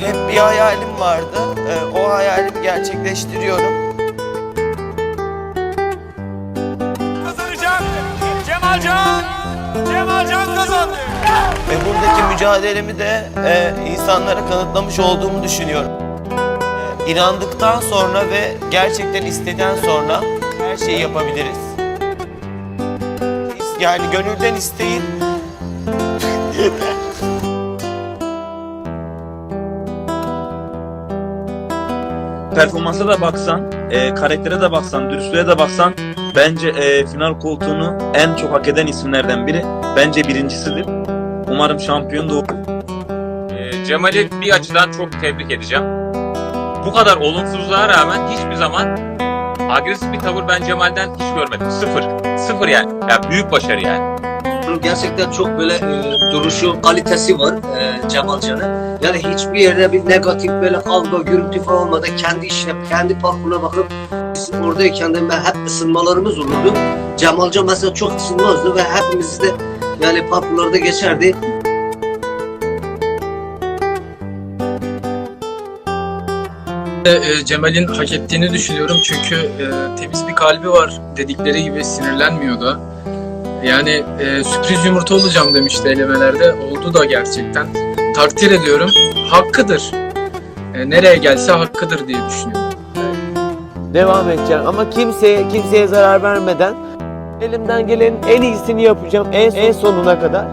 Hep bir hayalim vardı. Ee, o hayalimi gerçekleştiriyorum. Kazanacak. Cemalcan. Cemalcan kazandı. Ve buradaki mücadelemi de e, insanlara kanıtlamış olduğumu düşünüyorum. E, inandıktan sonra ve gerçekten istedikten sonra her şeyi yapabiliriz. Yani gönülden isteyin. Performansa da baksan, e, karaktere de baksan, dürüstlüğe de baksan bence e, final koltuğunu en çok hak eden isimlerden biri. Bence birincisidir. Umarım şampiyon da. Ee, Cemal'i bir açıdan çok tebrik edeceğim. Bu kadar olumsuzluğa rağmen hiçbir zaman agresif bir tavır ben Cemal'den hiç görmedim. Sıfır. Sıfır yani. Ya büyük başarı yani. Gerçekten çok böyle e, duruşu, kalitesi var e, Cemal. Yani hiçbir yerde bir negatif böyle kavga, gürültü falan olmadan kendi işine, kendi parkuruna bakıp biz oradayken de hep ısınmalarımız olurdu. Cemal Can mesela çok ısınmazdı ve hepimiz de yani parkurlarda geçerdi. E, Cemal'in hak ettiğini düşünüyorum çünkü e, temiz bir kalbi var dedikleri gibi sinirlenmiyor da. Yani e, sürpriz yumurta olacağım demişti elemelerde. Oldu da gerçekten. Takdir ediyorum. Hakkıdır. E, nereye gelse hakkıdır diye düşünüyorum. devam edeceğim ama kimseye kimseye zarar vermeden elimden gelenin en iyisini yapacağım en, en sonuna kadar.